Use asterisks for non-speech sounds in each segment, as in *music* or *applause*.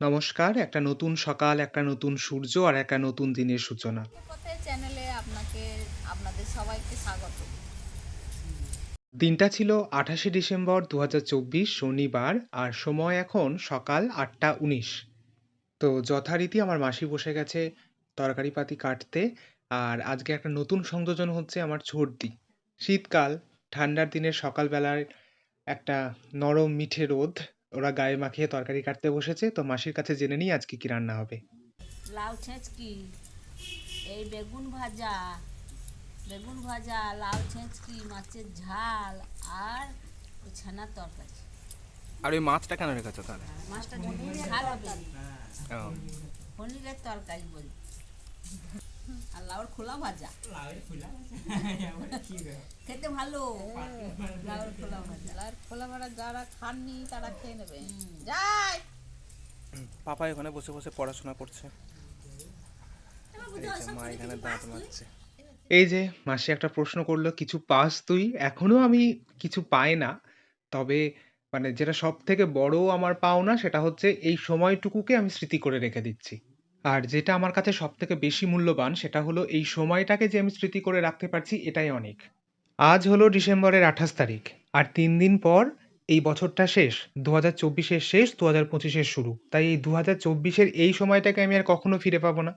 নমস্কার। একটা নতুন সকাল, একটা নতুন সূর্য আর একটা নতুন দিনের সূচনা। চ্যানেলে আপনাকে আপনাদের সবাইকে স্বাগত দিনটা ছিল ২৮শে ডিসেম্বর ২০২৪ শনিবার আর সময় এখন সকাল ৮টা ১৯। তো যথারীতি আমার মাসি বসে গেছে তরকারিপাতি কাটতে আর আজকে একটা নতুন সংযোজন হচ্ছে আমার সর্দি। শীতকাল, ঠান্ডার দিনের সকালবেলার একটা নরম মিঠে রোদ। ওরা গায়ে মাখিয়ে তরকারি কাটতে বসেছে। তো মাসির কাছে জেনে নিই আজকে কি রান্না হবে। লাউ ছেঁচকি এই বেগুন ভাজা বেগুন ভাজা লাউ ছেঁচকি মাছের ঝাল আর ওই ছানার তরকারি আর ওই মাছটা কেন রেখেছো তাহলে মাছটা ঝাল হবে ও, পনিরের তরকারি বলি আর লাউর খোলা ভাজা। *laughs* খেতে ভালো। লাউর খোলা ভাজা। আর খোলা ভাড়া যারা খাননি তারা খেয়ে নেবে। যাই! পাপা এখানে বসে বসে পড়াশোনা করছে। এই যে মা এখানে দাঁত মারছে এই যে মাসি একটা প্রশ্ন করল কিছু পাস তুই? এখনও আমি কিছু পাই না। তবে মানে যেটা সব থেকে বড় আমার পাওনা সেটা হচ্ছে এই সময়টুকুকে আমি স্মৃতি করে রেখে দিচ্ছি। আর যেটা আমার কাছে সব থেকে বেশি মূল্যবান সেটা হলো এই সময়টাকে যে আমি স্মৃতি করে রাখতে পারছি, এটাই অনেক। আজ হলো ডিসেম্বরের আঠাশ তারিখ, আর তিন দিন পর এই বছরটা শেষ দু হাজার চব্বিশের শেষ দু হাজার পঁচিশের শুরু। তাই এই দু হাজার চব্বিশের এই সময়টাকে আমি আর কখনো ফিরে পাবো না।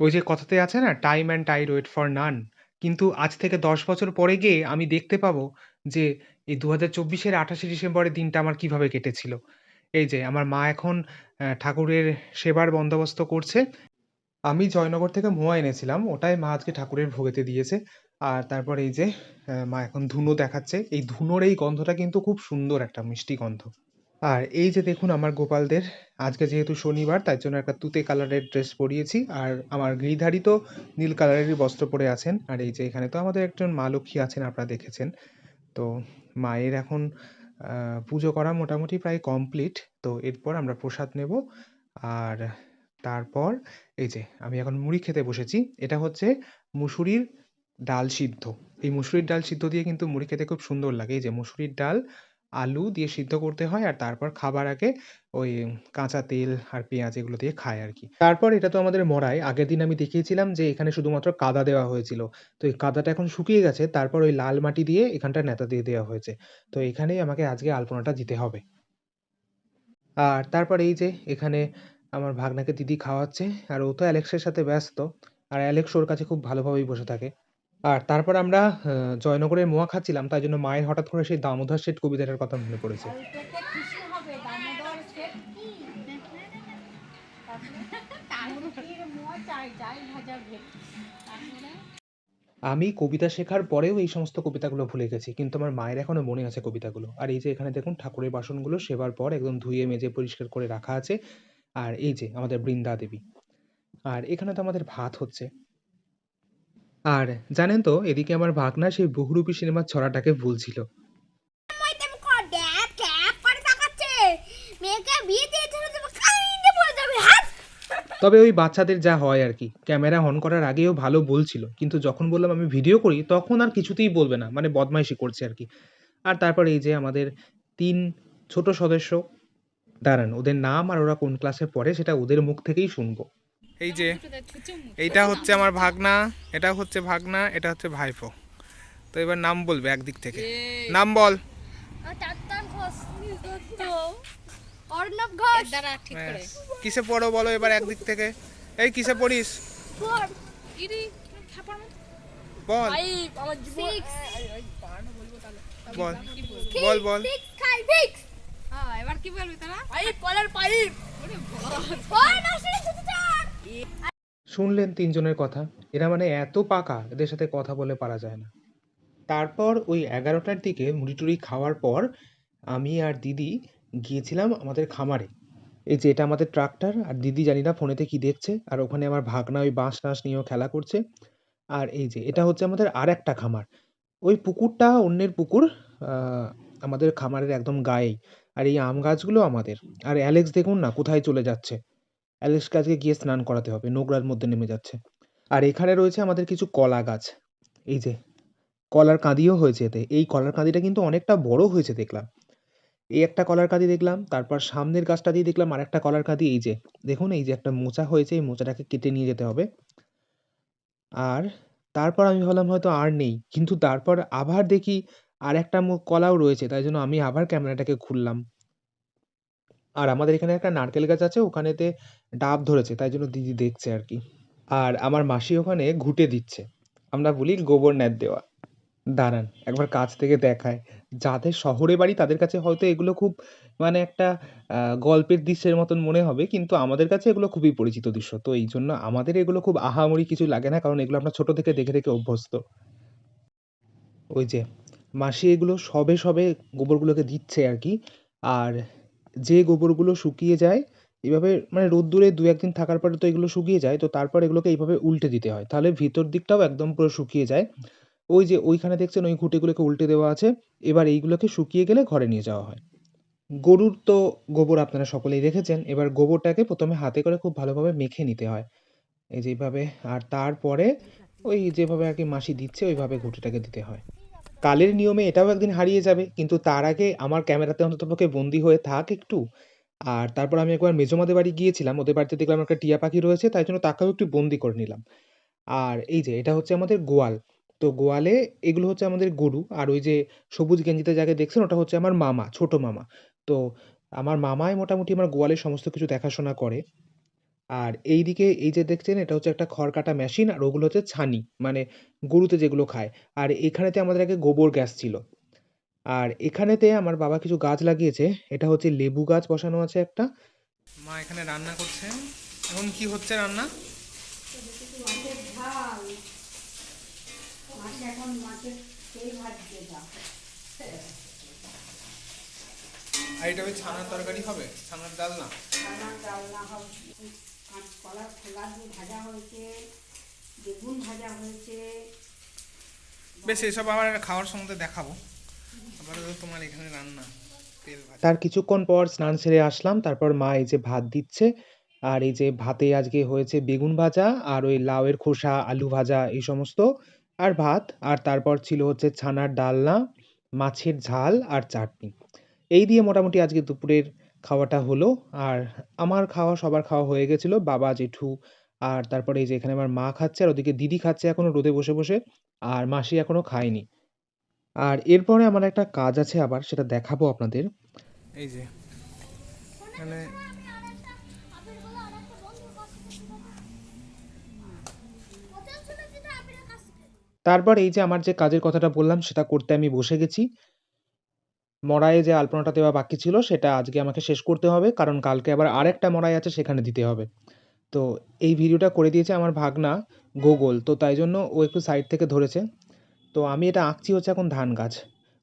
ওই যে কথাতে আছে না time and tide wait for none কিন্তু আজ থেকে দশ বছর পরে গিয়ে আমি দেখতে পাবো যে এই দু হাজার চব্বিশের আঠাশে ডিসেম্বরের দিনটা আমার কীভাবে কেটেছিল। এই যে আমার মা এখন ঠাকুরের সেবার বন্দোবস্ত করছে। আমি জয়নগর থেকে মোয়া এনেছিলাম, ওটাই মা আজকে ঠাকুরের ভোগেতে দিয়েছে। আর তারপর এই যে মা এখন ধুনো দেখাচ্ছে। এই ধুনোর এই গন্ধটা কিন্তু খুব সুন্দর একটা মিষ্টি গন্ধ। আর এই যে দেখুন আমার গোপালদের, আজকে যেহেতু শনিবার তাই জন্য একটা তুতে কালারের ড্রেস পরিয়েছি। আর আমার গিরিধারী তো নীল কালারেরই বস্ত্র পরে আছেন। আর এই যে এখানে তো আমাদের একজন মা লক্ষ্মী আছেন, আপনারা দেখেছেন। তো মায়ের এখন পুজো করা মোটামুটি প্রায় কমপ্লিট তো এরপর আমরা প্রসাদ নেব। আর তারপর এই যে, আমি এখন মুড়ি খেতে বসেছি। এটা হচ্ছে মুসুরির ডাল সিদ্ধ। এই মুসুরির ডাল সিদ্ধ দিয়ে কিন্তু মুড়ি খেতে খুব সুন্দর লাগে। এই যে মুসুরির ডাল আলু দিয়ে সিদ্ধ করতে হয় আর তারপর খাবার আগে ওই কাঁচা তেল আর পেঁয়াজ এগুলো দিয়ে খায় আর কি। তারপর এটা তো আমাদের মরাই আগের দিন আমি দেখিয়েছিলাম যে এখানে শুধুমাত্র কাদা দেওয়া হয়েছিল। তো এই কাদাটা এখন শুকিয়ে গেছে। তারপর ওই লাল মাটি দিয়ে এখানটা নেতা দিয়ে দেওয়া হয়েছে। তো এখানেই আমাকে আজকে আলপনাটা দিতে হবে। আর তারপর এই যে এখানে আমার ভাগনাকে দিদি খাওয়াচ্ছে। আর ও তো অ্যালেক্সের সাথে ব্যস্ত। আর অ্যালেক্স ওর কাছে খুব ভালোভাবেই বসে থাকে। আর তারপর আমরা আহ, জয়নগরের মোয়া খাচ্ছিলাম তাই জন্য মায়ের হঠাৎ করে সেই দামোদর শেঠ কবিতাটার কথা মনে পড়েছে আমি কবিতা শেখার পরেও এই সমস্ত কবিতাগুলো ভুলে গেছি কিন্তু আমার মায়ের এখনও মনে আছে কবিতাগুলো আর এই যে এখানে দেখুন ঠাকুরের বাসনগুলো সেবার পর একদম ধুয়ে মেজে পরিষ্কার করে রাখা আছে আর এই যে আমাদের বৃন্দা দেবী আর এখানে তো আমাদের ভাত হচ্ছে আর জানেন তো এদিকে আমার ভাগনা সেই বহুরূপী সিনেমার ছড়াটাকে ভুলছিল। তবে ওই বাচ্চাদের যা হয় আর কি ক্যামেরা অন করার আগেও ভালো বলছিল কিন্তু যখন বললাম আমি ভিডিও করি তখন আর কিছুতেই বলবে না মানে বদমাইশি করছে আর কি। আর তারপর এই যে আমাদের তিন ছোট সদস্য দাঁড়ান ওদের নাম আর ওরা কোন ক্লাসে পড়ে সেটা ওদের মুখ থেকেই শুনব। এই যে এইটা হচ্ছে আমার ভাগনা এটা হচ্ছে ভাগনা এটা হচ্ছে ভাইপো। তো এবার নাম বলবে একদিক থেকে। নাম বল। কিসে পড়ো বলো এবার একদিক থেকে? এই কিসে পড়িস? বল। বল। বল। বল হ্যাঁ এবার কি বলবি তারা? পাইপ। পলার পাইপ শুনলেন তিনজনের কথা। এরা মানে এত পাকা, এদের সাথে কথা বলে পারা যায় না। তারপর ওই এগারোটার দিকে মুড়ি খাওয়ার পর আমি আর দিদি গিয়েছিলাম আমাদের খামারে। এই যে এটা আমাদের ট্রাক্টর, আর দিদি জানি না ফোনেতে কি দেখছে, আর ওখানে আমার ভাগনা ওই বাঁশ টাঁশ নিয়েও খেলা করছে। আর এই যে এটা হচ্ছে আমাদের আর একটা খামার। ওই পুকুরটা অন্যের পুকুর আমাদের খামারের একদম গায়েই। আর এই আম গাছগুলো আমাদের। আর অ্যালেক্স দেখুন না কোথায় চলে যাচ্ছে। অ্যালেক্সকে আজকে গিয়ে স্নান করাতে হবে নোংরার মধ্যে নেমে যাচ্ছে আর এখানে রয়েছে আমাদের কিছু কলা গাছ এই যে কলার কাঁদিও হয়েছে এতে এই কলার কাঁদিটা কিন্তু অনেকটা বড় হয়েছে দেখলাম এই একটা কলার কাঁদি দেখলাম, তারপর সামনের গাছটা দিয়ে দেখলাম আরেকটা কলার কাঁদি এই যে, দেখুন এই যে একটা মোচা হয়েছে, এই মোচাটাকে কেটে নিয়ে যেতে হবে। আর তারপর আমি ভাবলাম হয়তো আর নেই। কিন্তু তারপর আবার দেখি আরেকটা মো কলাও রয়েছে। তাই জন্য আমি আবার ক্যামেরাটাকে খুললাম। আর আমাদের এখানে একটা নারকেল গাছ আছে, ওখানেতে ডাব ধরেছে। তাই জন্য দিদি দেখছে আর কি আর আমার মাসি ওখানে ঘুঁটে দিচ্ছে। আমরা বলি গোবর ন্যাত দেওয়া। দাঁড়ান একবার কাছ থেকে দেখায় যাদের শহরে বাড়ি তাদের কাছে হয়তো এগুলো খুব মানে একটা গল্পের দৃশ্যের মতন মনে হবে। কিন্তু আমাদের কাছে এগুলো খুবই পরিচিত দৃশ্য। তো এই জন্য আমাদের এগুলো খুব আহামরি কিছু লাগে না। কারণ এগুলো আমরা ছোট থেকে দেখে, দেখে অভ্যস্ত। ওই যে মাসি এগুলো সবে, সবে গোবরগুলোকে দিচ্ছে আর কি আর যে গোবরগুলো শুকিয়ে যায়, এভাবে মানে রোদ্দুরে দু একদিন থাকার পরে তো এগুলো শুকিয়ে যায়। তো তারপর এগুলোকে এইভাবে উল্টে দিতে হয়। তাহলে ভিতর দিকটাও একদম পুরো শুকিয়ে যায়। ওই যে ওইখানে দেখছেন ওই ঘুঁটেগুলোকে উল্টে দেওয়া আছে। এবার এইগুলোকে শুকিয়ে গেলে ঘরে নিয়ে যাওয়া হয়। গরুর তো গোবর আপনারা সকলেই দেখেছেন। এবার গোবরটাকে প্রথমে হাতে করে খুব ভালোভাবে মেখে নিতে হয়। এই যে এইভাবে আর তারপরে ওই যেভাবে আর কি মাসি দিচ্ছে ওইভাবে ঘুঁটেটাকে দিতে হয়। কালের নিয়মে এটাও একদিন হারিয়ে যাবে। কিন্তু তার আগে আমার ক্যামেরাতে অন্ততপক্ষে বন্দি হয়ে থাক একটু। আর তারপর আমি একবার মেজোমাদের বাড়ি গিয়েছিলাম। ওদের বাড়িতে দেখলাম একটা টিয়া পাখি রয়েছে। তাই জন্য তাকেও একটু বন্দি করে নিলাম। আর এই যে এটা হচ্ছে আমাদের গোয়াল। তো গোয়ালে এগুলো হচ্ছে আমাদের গরু। আর ওই যে সবুজ গেঞ্জিতে যাকে দেখছেন ওটা হচ্ছে আমার মামা, ছোট মামা। তো আমার মামাই মোটামুটি আমার গোয়ালের সমস্ত কিছু দেখাশোনা করে। আর এইদিকে এই যে দেখছেন এটা হচ্ছে একটা খড় কাটা মেশিন আর ওগুলো হচ্ছে ছানি। মানে গরুতে যেগুলো খায়। আর এখানেতে আমাদের আগে গোবর গ্যাস ছিল। আর এখানেতে আমার বাবা কিছু গাছ লাগিয়েছে। এটা হচ্ছে লেবু গাছ বসানো আছে একটা। মা এখানে রান্না করছে। এখন কি হচ্ছে রান্না? আর এটা ওই ছানার তরকারি হবে? ছানার ডালনা? রান্না ডালনা হবে কাঁচকলা খোলা দিয়ে ভাজা হয়েছে বেগুন ভাজা হয়েছে বেশ এসব আবার খাওয়ার সময় দেখাবো। আপাতত তোমার এখানে রান্না। তার কিছুক্ষণ পর স্নান সেরে আসলাম। তারপর মা এই যে ভাত দিচ্ছে। আর এই যে ভাতে আজকে হয়েছে বেগুন ভাজা আর ওই লাউয়ের খোসা, আলু ভাজা এই সমস্ত আর ভাত। আর তারপর ছিল হচ্ছে ছানার ডালনা, মাছের ঝাল আর চাটনি। এই দিয়ে মোটামুটি আজকে দুপুরের খাওয়াটা হলো। আর আমার খাওয়া সবার খাওয়া হয়ে গেছিল। বাবা, জেঠু আর তারপরে এই যে এখানে আমার মা খাচ্ছে আর ওদিকে দিদি খাচ্ছে এখনও রোদে বসে, বসে। আর মাসি এখনও খায়নি। আর এরপরে আমার একটা কাজ আছে আবার সেটা দেখাবো আপনাদের। এই যে মানে তারপর এই যে আমার যে কাজের কথাটা বললাম সেটা করতে আমি বসে গেছি। মড়াইয়ে যে আলপনাটা দেওয়া বাকি ছিল, সেটা আজকে আমাকে শেষ করতে হবে। কারণ কালকে আবার আরেকটা মড়াই আছে সেখানে দিতে হবে। তো এই ভিডিওটা করে দিয়েছে আমার ভাগনা গোগল। তো তাই জন্য ও একটু সাইড থেকে ধরেছে। তো আমি এটা আঁকছি হচ্ছে এখন ধান গাছ।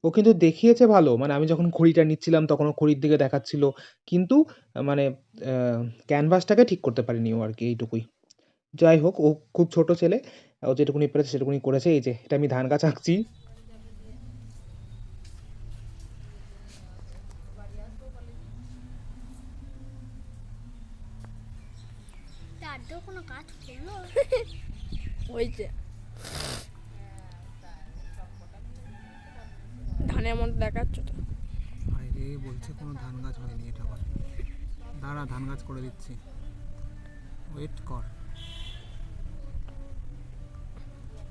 ও কিন্তু দেখিয়েছে ভালো। মানে আমি যখন খড়িটা নিচ্ছিলাম তখন ও খড়ির দিকে দেখাচ্ছিল। কিন্তু মানে ক্যানভাসটাকে ঠিক করতে পারেনি ও আর কি এইটুকুই। যাই হোক, ও খুব ছোট ছেলে। ও যেটুকুনি পেরেছে সেটুকুনি করেছে। এই যে, এটা আমি ধান গাছ আঁকছি। তারও কোনো কাজ করল ওই যে ধানের মধ্যে দেখাচ্ছ তো বাইরে বলছে কোনো ধান গাছ হয়নি এটা আবার। দাঁড়া ধান গাছ করে দিচ্ছি। ওয়েট কর।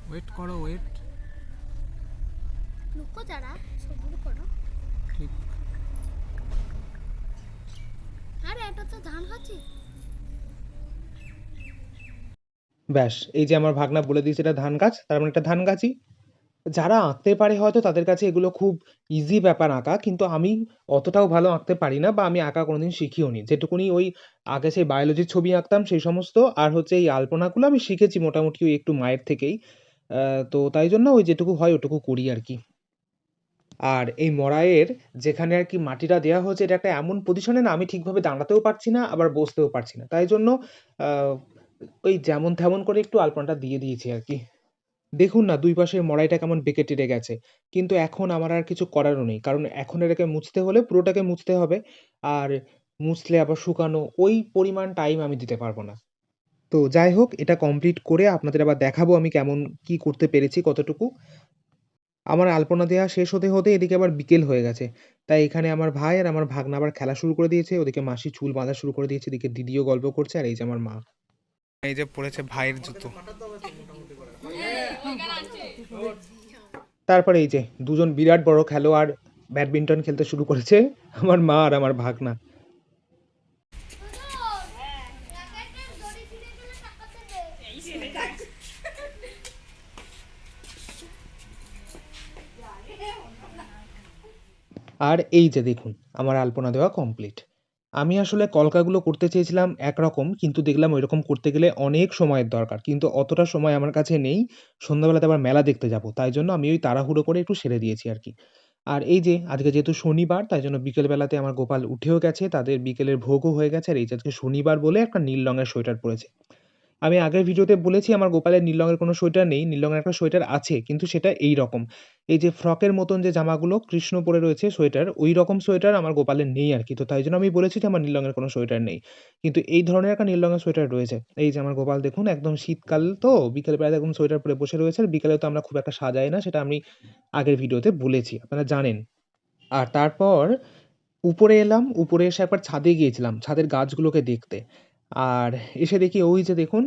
ওয়েট করো ওয়েট। লুকো যারা সবুর করো ঠিক। আরে এটা তো ধান খাচ্ছি ব্যাস, এই যে আমার ভাগনা বলে দিয়েছে এটা ধান গাছ। তার মানে এটা ধান গাছই। যারা আঁকতে পারে হয়তো তাদের কাছে এগুলো খুব ইজি ব্যাপার আঁকা। কিন্তু আমি অতটাও ভালো আঁকতে পারি না বা আমি আঁকা কোনোদিন শিখিওনি। যেটুকুনি ওই আগে সেই বায়োলজির ছবি আঁকতাম, সেই সমস্ত, আর হচ্ছে এই আলপনাগুলো আমি শিখেছি মোটামুটি ওই একটু মায়ের থেকেই। তো তাই জন্য ওই যেটুকু হয় ওটুকু করি আর কি আর এই মড়াইয়ের যেখানে আর কি মাটিটা দেওয়া হয়েছে, এটা একটা এমন পজিশনে না আমি ঠিকভাবে দাঁড়াতেও পারছি না, আবার বসতেও পারছি না। তাই জন্য ওই যেমন তেমন করে একটু আলপনাটা দিয়ে দিয়েছি আর কি দেখুন না দুই পাশের মড়াইটা কেমন বেঁকে টেঁড়ে গেছে। কিন্তু এখন আমার আর কিছু করারও নেই। কারণ এখন এটাকে মুছতে হলে পুরোটাকে মুছতে হবে। আর মুছলে আবার শুকানো ওই পরিমাণ টাইম আমি দিতে পারব না। তো যাই হোক এটা কমপ্লিট করে আপনাদের আবার দেখাবো আমি কেমন কি করতে পেরেছি কতটুকু। আমার আলপনা দেওয়া শেষ হতে, হতে এদিকে আবার বিকেল হয়ে গেছে। তাই এখানে আমার ভাই আর আমার ভাগনা আবার খেলা শুরু করে দিয়েছে। ওদিকে মাসি চুল বাঁধা শুরু করে দিয়েছে। এদিকে দিদিও গল্প করছে আর এই যে আমার মা। এই যে পড়েছে ভাইয়ের জুতো তারপরে এই যে দুজন বিরাট বড় খেলোয়াড় ব্যাডমিন্টন খেলতে শুরু করেছে। আমার মা আর আমার ভাগনা। আর এই যে দেখুন, আমার আলপনা দেওয়া কমপ্লিট। আমি আসলে কলকাগুলো করতে চেয়েছিলাম একরকম, কিন্তু দেখলাম ওইরকম করতে গেলে অনেক সময়ের দরকার। কিন্তু অতটা সময় আমার কাছে নেই। সন্ধ্যাবেলাতে আবার মেলা দেখতে যাব, তাই জন্য আমি ওই তাড়াহুড়ো করে একটু সেরে দিয়েছি আর কি আর এই যে, আজকে যেহেতু শনিবার, তাই জন্য বিকেলবেলাতে আমার গোপাল উঠেও গেছে। তাদের বিকেলের ভোগও হয়ে গেছে। আর এই যে আজকে শনিবার বলে একটা নীল রঙের সোয়েটার পড়েছে। আমি আগের ভিডিওতে বলেছি আমার গোপালের নীল রঙের কোনো সোয়েটার নেই। নীল রঙের একটা সোয়েটার আছে কিন্তু সেটা এই রকম এই যে ফ্রকের মতন যে জামাগুলো কৃষ্ণ পরে রয়েছে সোয়েটার, ওই রকম সোয়েটার আমার গোপালের নেই আর কি তো তাই জন্য আমি বলেছি যে আমার নীল রঙের কোনো সোয়েটার নেই। কিন্তু এই ধরনের একটা নীল রঙের সোয়েটার রয়েছে। এই যে আমার গোপাল দেখুন একদম শীতকাল তো বিকেল বেলাতে একদম সোয়েটার পরে বসে রয়েছে। আর বিকেলে তো আমরা খুব একটা সাজাই না সেটা আমি আগের ভিডিওতে বলেছি। আপনারা জানেন। আর তারপর উপরে এলাম। উপরে এসে একবার ছাদে গিয়েছিলাম ছাদের গাছগুলোকে দেখতে। আর এসে দেখি ওই যে দেখুন,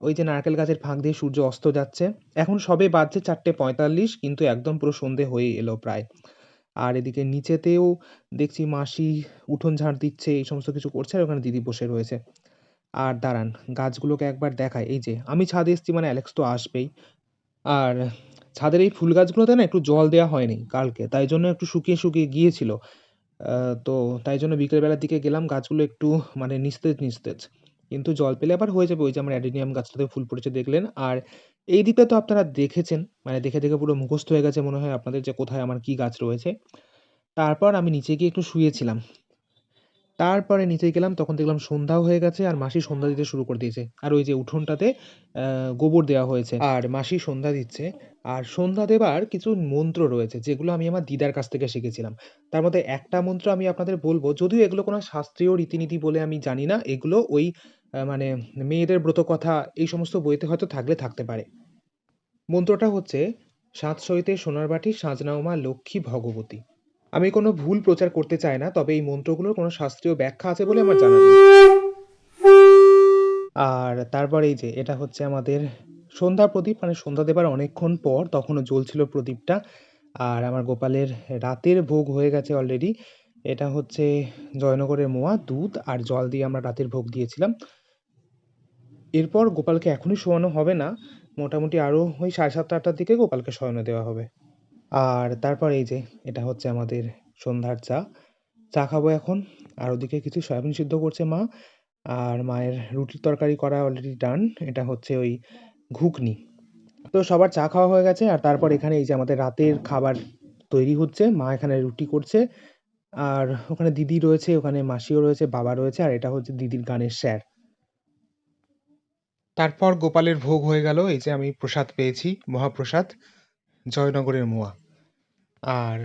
ওই যে নারকেল গাছের ফাঁক দিয়ে সূর্য অস্ত যাচ্ছে। এখন সবে বাজছে ৪ঃ৪৫ কিন্তু একদম পুরো সন্ধে হয়ে এলো প্রায়। আর এদিকে নিচেতেও দেখছি মাসি উঠোন ঝাড় দিচ্ছে এই সমস্ত কিছু করছে আর ওখানে দিদি বসে রয়েছে। আর দাঁড়ান গাছগুলোকে একবার দেখাই। এই যে আমি ছাদে এসেছি মানে অ্যালেক্স তো আসবেই। আর ছাদের এই ফুল গাছগুলোতে না একটু জল দেওয়া হয়নি কালকে। তাই জন্য একটু শুকিয়ে, শুকিয়ে গিয়েছিল। তো তাই জন্য বিকেলবেলার দিকে গেলাম গাছগুলো একটু মানে নিস্তেজ, নিস্তেজ। কিন্তু জল পেলে আবার হয়ে যাবে। ওই যে আমার অ্যাডেনিয়াম গাছটাতে ফুল ফুটেছে দেখলেন। আর এই দিকটা তো আপনারা দেখেছেন। মানে দেখে, দেখে পুরো মুখস্থ হয়ে গেছে মনে হয় আপনাদের যে কোথায় আমার কি গাছ রয়েছে। তারপর আমি নিচে গিয়ে একটু শুয়েছিলাম। তারপরে নিচে গেলাম তখন দেখলাম সন্ধ্যাও হয়ে গেছে আর মাসি সন্ধ্যা দিতে শুরু করে দিয়েছে। আর ওই যে উঠোনটাতে গোবর দেওয়া হয়েছে। আর মাসি সন্ধ্যা দিচ্ছে। আর সন্ধ্যা দেবার কিছু মন্ত্র রয়েছে যেগুলো আমি আমার দিদার কাছ থেকে শিখেছিলাম। তার মধ্যে একটা মন্ত্র আমি আপনাদের বলব যদিও এগুলো কোনো শাস্ত্রীয় রীতিনীতি বলে আমি জানি না। এগুলো ওই মানে মেয়েদের ব্রতকথা এই সমস্ত বইতে হয়তো থাকলে থাকতে পারে। মন্ত্রটা হচ্ছে "সাত সইতে সোনার বাটি সাজ নাও মা লক্ষ্মী ভগবতী।" আমি কোনো ভুল প্রচার করতে চাই না। তবে এই মন্ত্রগুলোর কোনো শাস্ত্রীয় ব্যাখ্যা আছে বলে আমার জানা নেই। আর তারপর এই যে এটা হচ্ছে আমাদের সন্ধ্যা প্রদীপ মানে সন্ধ্যা দেবার অনেকক্ষণ পর তখনও জ্বলছিল প্রদীপটা। আর আমার গোপালের রাতের ভোগ হয়ে গেছে অলরেডি। এটা হচ্ছে জয়নগরের মোয়া, দুধ আর জল দিয়ে আমরা রাতের ভোগ দিয়েছিলাম। এরপর গোপালকে এখনই শোয়ানো হবে না। মোটামুটি আরও ওই ৭:৩০-৮টার দিকে গোপালকে শয়নে দেওয়া হবে। আর তারপর এই যে এটা হচ্ছে আমাদের সন্ধ্যার চা। চা খাব এখন। আর ওদিকে কিছু সয়াবিন সিদ্ধ করছে মা। আর মায়ের রুটির তরকারি করা অলরেডি ডান। এটা হচ্ছে ওই ঘুগনি। তো সবার চা খাওয়া হয়ে গেছে। আর তারপর এখানে এই যে আমাদের রাতের খাবার তৈরি হচ্ছে। মা এখানে রুটি করছে। আর ওখানে দিদি রয়েছে, ওখানে মাসিও রয়েছে, বাবা রয়েছে আর এটা হচ্ছে দিদির গানের স্যার। তারপর গোপালের ভোগ হয়ে গেল। এই যে আমি প্রসাদ পেয়েছি, মহাপ্রসাদ, জয়নগরের মোয়া। আর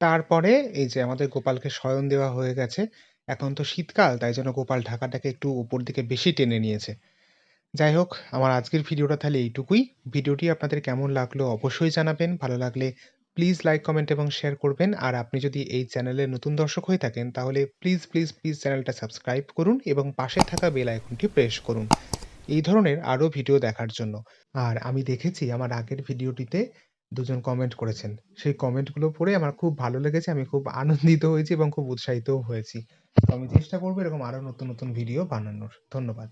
তারপরে এই যে আমাদের গোপালকে শয়ন দেওয়া হয়ে গেছে। এখন তো শীতকাল তাই জন্য গোপাল ঢাকাটাকে একটু উপর দিকে বেশি টেনে নিয়েছে। যাই হোক আমার আজকের ভিডিওটা তাহলে এইটুকুই। ভিডিওটি আপনাদের কেমন লাগল অবশ্যই জানাবেন। ভালো লাগলে প্লিজ লাইক, কমেন্ট এবং শেয়ার করবেন। আর আপনি যদি এই চ্যানেলে নতুন দর্শক হয়ে থাকেন তাহলে প্লিজ, প্লিজ, প্লিজ চ্যানেলটা সাবস্ক্রাইব করুন এবং পাশে থাকা বেল আইকনটি প্রেস করুন। এই ধরনের আরও ভিডিও দেখার জন্য। আর আমি দেখেছি আমার আগের ভিডিওটিতে দুজন কমেন্ট করেছেন। সেই কমেন্টগুলো পড়ে আমার খুব ভালো লেগেছে। আমি খুব আনন্দিত হয়েছি এবং খুব উৎসাহিতও হয়েছি। আমি চেষ্টা করব এরকম আরও নতুন, নতুন ভিডিও বানানোর। ধন্যবাদ।